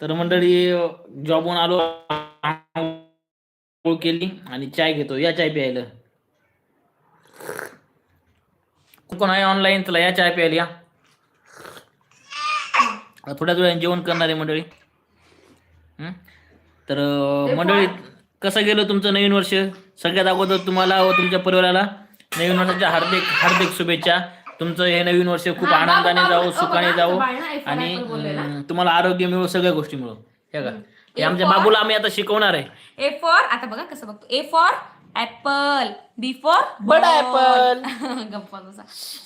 तर मंडळी जॉबहून आलो आंघोळ केली आणि चाय घेतो. या चाय प्यायला. कोण आहे ऑनलाईन चला या चाय प्यायला या. थोड्याच वेळाने जेवण करणार आहे मंडळी? तर मंडळी कसं गेलं तुमचं नवीन वर्ष? सगळ्यात अगोदर तुम्हाला व तुमच्या परिवाराला नवीन वर्षाच्या हार्दिक हार्दिक शुभेच्छा. तुमचं हे नवीन वर्ष खूप हा, आनंदाने बाबू, जावो बाबू, सुखाने बाबा, जावो बाळा, iPhone, आणि iPhone बोललेला. अं, तुम्हाला आरोग्य मिळो सगळ्या गोष्टी मिळो. हे का हे आमच्या बाबूला आम्ही आता शिकवणार आहे. ए फॉर आता बघा कसं बघतो. A for apple B for बडा apple. गप्पा बसा.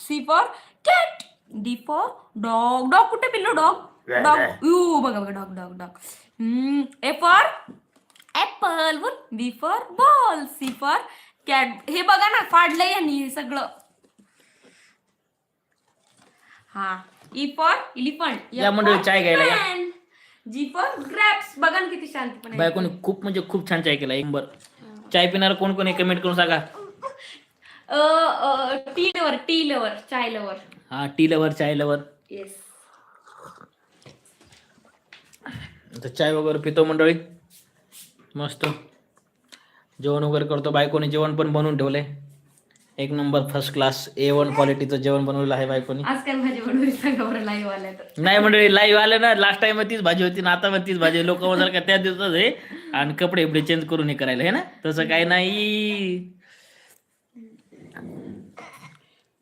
C for cat D for dog dog कुठे पिल्लो? डॉग डॉग यू बघा बघा dog dog dog A for apple बोल. B for ball C for cat हे बघा ना फाडलंय यांनी हे सगळं. हा. ई फॉर इलिफंट या मंडळी चाय घ्यायला या. जी फॉर ग्रॅप्स बघा ना किती शांतपणे. बायकोने खूप म्हणजे खूप छान चाय केला. एक नंबर. चाय पिणार कोण कोण कमेंट करून सांगा. Tea lover tea lover chai lover हा tea lover chai lover yes तर चाय वगैरे पितो मंडळी. मस्त. जेवण वगैरे करतो. बायकोने जेवण पण बनवून ठेवलंय. एक number first class A one क्वालिटीचं जेवण बनवलं आहे बायकोने आज काय भाजी बनवली सांगा बरं लाईव्ह आल्या तर. नाही मंडळी लाईव्ह आले ना लास्ट टाइम तीच भाजी होती ना आता पण तीच भाजी लोक म्हणतात का त्या दिवसाच आहे. आणि कपडे बिपडे चेंज करून हे करायला हे ना? तसं काही नाही.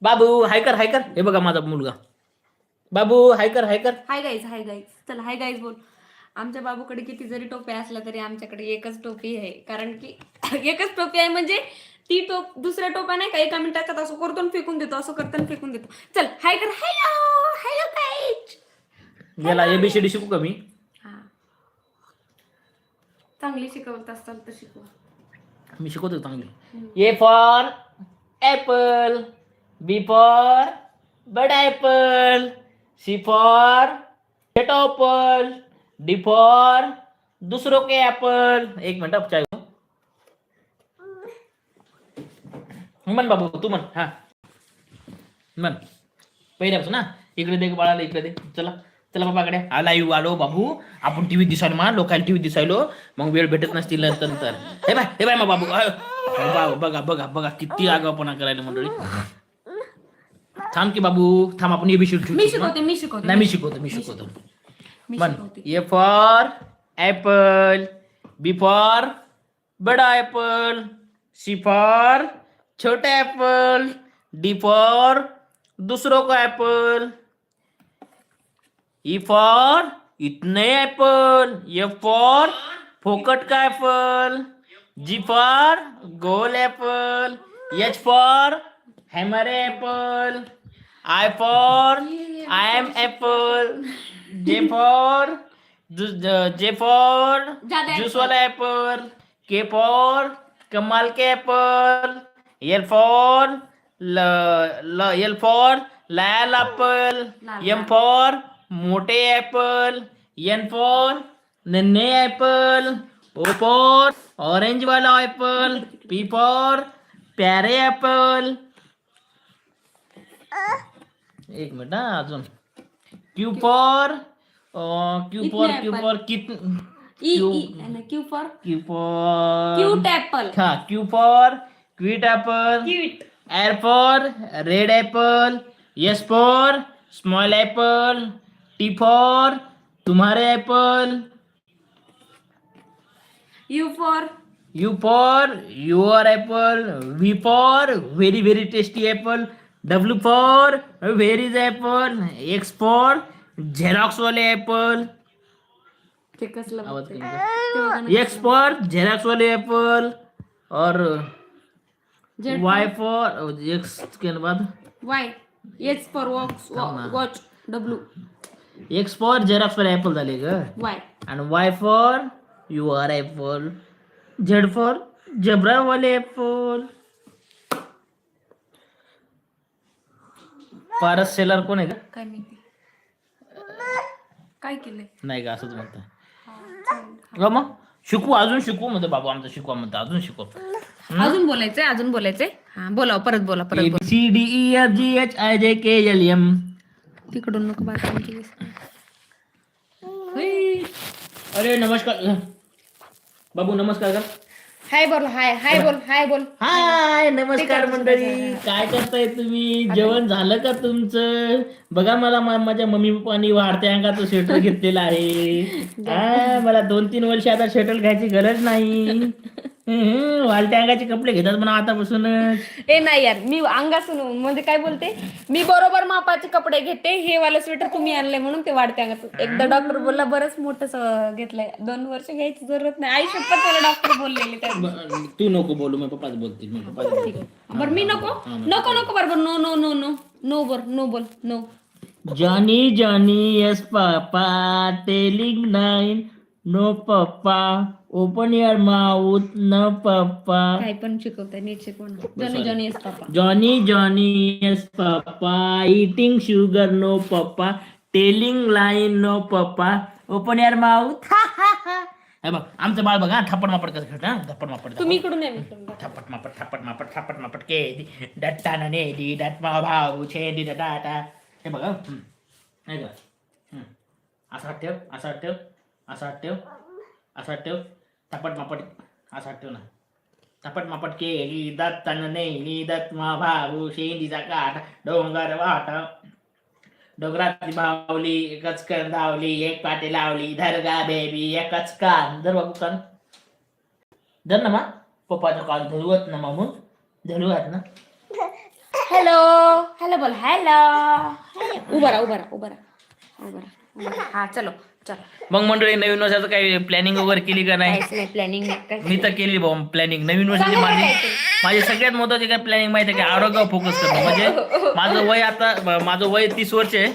बाबू हायकर हायकर हे बघा माझा मुलगा. बाबू हायकर हायकर हाय गाईज हाय गाईज चला हाय गाईज बोल. आमच्या बाबूकडे किती जरी टोपी असल्या तरी आमच्याकडे एकच टोपी आहे. कारण की एकच टोपी आहे म्हणजे ती टोप दुसऱ्या टोप्या नाही का एका मिनिटात असं करतो फेकून देतो असं करतो फेकून देतो. चल हाय कर हॅलो हॅलो गाईज याला एबीसीडी शिकू का मी? चांगली शिकवत असताल तर शिकवा. मी शिकवतो चांगली. A for apple B for बडा apple C for apple D for दुसरो के ऍपल एक मिनिट चाय घेऊ. म्हण बाबू तू म्हण हा. म्हण. पहिल्यापासून ना इकडे दे बाळाला इकडे दे. चला चला बाबाकडे आला येऊ आलो बाबू. आपण टीव्ही दिसायला मा लोकांना टीव्ही दिसायलो. मग वेळ भेटत नसतील नंतर तर. हे बाय हे बाय मग बाबू. बघा बघा बघा किती आगावपणा करायला मंडळी. थांब की बाबू थांब आपण मी शिकवते मी शिकवते. नाही मी शिकवतो मी शिकवतो. मी म्हण शिकवते A for apple B for बडा ऍपल सी फॉर छोटा एप्पल डी फॉर दूसरों का एप्पल। ई फॉर इतने एप्पल। एफ़ फॉर फोकट का apple. G for goal apple. H for hammer apple. I for I am apple. J for J for juice वाला apple. K for कमाल के apple. L for ल ल L लाल apple M for मोटे apple N for नन्हे apple O for orange वाला apple P for प्यारे एप्पल एक मिनिट हा अजून. Q for Q for Q for कित Q- for Q for cute apple हा Q for quit apple cute R for red apple. S for small apple. T for तुम्हारे apple. U for U for your apple. V for very very tasty apple. W for where is apple. X for xerox वाले apple. ते कसलं आवाज बघते. कमी कर. ते बघा ना. X for xerox वाले apple. और Z Y for X के बाद? वाय एच फॉर वॉक्स थांब ना. Watch W X for xerox वाले ऍपल झाले ग. वाय आणि Y for you are apple Z for जबरा वाले ऍपल पारस सेलर कोण आहे का काय माहिती काय केलंय नाही का असंच म्हणतं ग मग शिकू अजून शिकू म्हणतो बाबा आमचं शिकवा म्हणतो अजून शिकव. अजून बोलायचंय अजून बोलायचंय. हा बोला परत बोला परत बोला. B C D E F G H I J K L M तिकडून नको बात अरे नमस्कार. बाबू नमस्कार कर हाय बोल हाय हाय बोल हाय बोल. हाय नमस्कार मंडळी. काय करताय तुम्ही? जेवण झालं का तुमचं? बघा मला माझ्या मम्मी पप्पानी वाढत्या अंगाचं स्वेटर घेतलेलं आहे. हा, मला दोन तीन वर्ष आता स्वेटर घ्यायची गरज नाही. वाढत्या अंगाचे कपडे घेतात म्हणा आतापासूनच. ए नाही यार मी अंगासून म्हणजे काय बोलते? मी बरोबर मापाचे कपडे घेते हे वाला स्वेटर तुम्ही आणले म्हणून ते वाढते अंगात एकदा डॉक्टर बोलला बरंच मोठं घेतलंय. दोन वर्ष घ्यायची जरूरत नाही. आई शपथ मला डॉक्टर बोललेले त्या ब- तू नको बोलू मी पप्पाच बोलते मी पप्पाच बरं मी नको? नको. नको बरोबर no no no no. No बर नो बोल no. Johnny Johnny yes papa telling nine. No papa open your mouth न पप्पा. काय पण शिकवताय नीट शिकवणार Johnny Johnny yes papa Johnny Johnny yes papa. Eating sugar no papa. Telling line no papa. Open your mouth हे बघ आमचं बाळ बघा थप्पड मापड कसं खेळत हा? थप्पड मापड तुम्ही इकडून आहे मी इकडून. थप्पट मापट थप्पट मापट थप्पट मापट के डट्टा न नेली डटमा भाऊ छेदी डाटा हे बघ हं. नाही का हं. असा ठेव असा ठेव असा ठेव. असा ठेव. थपट मापट. असा ठेव ना. थपट मापट केली दत्ता न नेली दत्मा भाऊ शेंडीचा काठ डोंगर वाटा. डोंगरात भावली एकच कण धावली एक पाटी लावली. धरगा बेबी एकच कान. धर बाबू कान. धर ना मा. पप्पाचा कान धरुवत ना मामू धरुवात ना. हॅलो हॅलो बोल. हॅलो उभा राहा उभा राहा. उभा राहा उभा राहा. हा चलो. मग मंडळी नवीन वर्षाचं काही प्लॅनिंग वगैरे केली का नाही? काहीच नाही प्लॅनिंग नाही मी तर केली भाऊ प्लॅनिंग नवीन वर्षाची माझी माझी सगळ्यात महत्वाची काय प्लॅनिंग माहिती आहे का? आरोग्यावर फोकस करणं. म्हणजे माझं वय आता माझं वय तीस वर्ष आहे.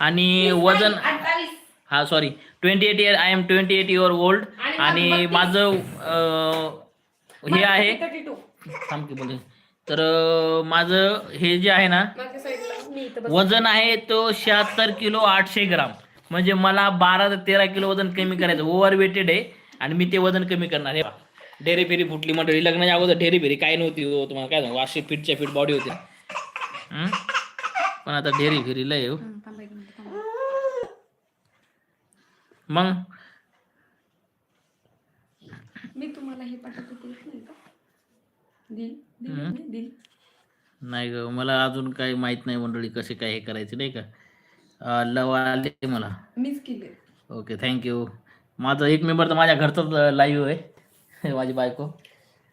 आणि वजन हा sorry twenty eight year I am twenty eight year old आणि माझं अं, हे आहे थांब की बोलते. तर अं, माझं हे जे आहे ना वजन आहे तो शहात्तर किलो आठशे ग्राम. म्हणजे मला बारा ते तेरा किलो वजन कमी करायचं. ओव्हर वेटेड आहे आणि मी ते वजन कमी करणार आहे. डेरी फेरी फुटली मंडळी. लग्नाच्या अगोदर डेरी फेरी काय नव्हती हो तुम्हाला? काय सांगू? अशी फिटच्या फिट बॉडी होती? पण आता डेरी फेरी लय हो. मग? मी तुम्हाला हे पाठवते नाही ग मला अजून काही माहीत नाही मंडळी कसे काय हे करायचे नाही का? लव आले मला. मीच केले. ओके थँक्यू माझं एक मेंबर तर माझ्या घरचाच लाईव्ह आहे. माझी बायको.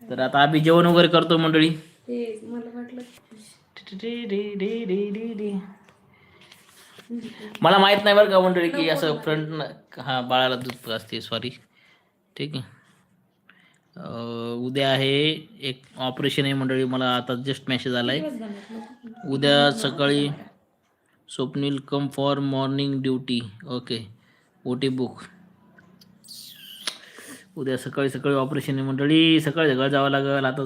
तर आता आम्ही जेवण वगैरे करतो मंडळी. मला माहीत नाही बरं का मंडळी की असं फ्रंट हा बाळाला दूध असते सॉरी ठीक आहे. उद्या आहे एक ऑपरेशन आहे मंडळी. मला आता जस्ट मेसेज आलाय. उद्या सकाळी Swapnil come for morning duty okay OT book उद्या सकाळी सकाळी ऑपरेशन आहे मंडळी. सकाळी सकाळी जावं लागेल. आता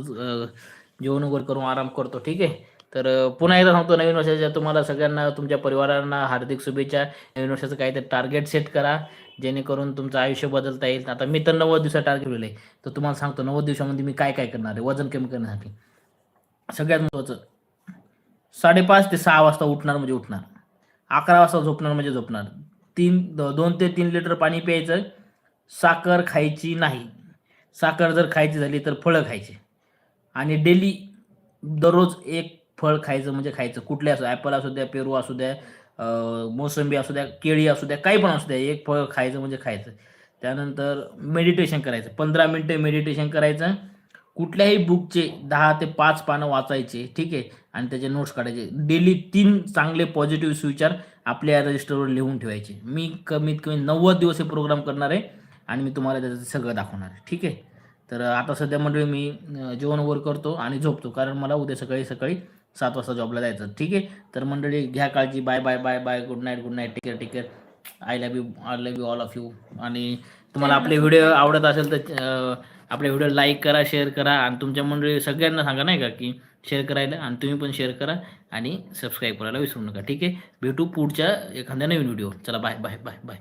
जेवण वगैरे करून आराम करतो. ठीक आहे? तर पुन्हा एकदा सांगतो नवीन वर्षाच्या तुम्हाला सगळ्यांना तुमच्या परिवारांना हार्दिक शुभेच्छा. नवीन वर्षाचं काहीतरी टार्गेट सेट करा. जेणेकरून तुमचं आयुष्य बदलता येईल. आता मी तर नव्वद दिवसात टार्गेट ठेवलेलं आहे. तर तुम्हाला सांगतो नव्वद दिवसामध्ये मी काय काय करणार आहे? वजन कमी करण्यासाठी. सगळ्यात महत्त्वाचं साडेपाच ते सहा वाजता उठणार म्हणजे उठणार. अकरा वाजता झोपणार म्हणजे झोपणार. तीन दोन ते तीन लिटर पाणी प्यायचं. साखर खायची नाही. साखर जर खायची झाली तर फळं खायची. आणि डेली दररोज एक फळ खायचं म्हणजे खायचं. कुठले असो ॲपल असू द्या पेरू असू द्या मोसंबी असू द्या केळी असू द्या काही पण असू द्या एक फळ खायचं म्हणजे खायचं. त्यानंतर मेडिटेशन करायचं. पंधरा मिनटं मेडिटेशन करायचं. कुठल्याही बुकचे दहा ते पाच पानं वाचायचे ठीक आहे? आणि त्याचे नोट्स काढायचे. डेली तीन चांगले पॉझिटिव्ह विचार आपल्या रजिस्टरवर लिहून ठेवायचे. मी कमीत कमी नव्वद दिवस हे प्रोग्राम करणार आहे आणि मी तुम्हाला त्याचं सगळं दाखवणार आहे ठीक आहे? तर आता सध्या मंडळी मी जेवण वगैरे करतो आणि झोपतो कारण मला उद्या सकाळी सकाळी सात वाजता जॉबला जायचं ठीक आहे? तर मंडळी घ्या काळजी. Bye bye bye bye good night good night take care take care I love you I love you all of you आणि तुम्हाला आपले व्हिडिओ आवडत असेल तर आपल्या आपले व्हिडिओ लाईक करा शेअर करा आणि तुमच्या मंडळी सगळ्यांना सांगा नाही का की शेअर करायला आणि तुम्ही पण शेअर करा आणि सबस्क्राईब करायला विसरू नका. ठीक आहे? भेटू पुढच्या एखाद्या नवीन व्हिडिओ चला बाय बाय बाय बाय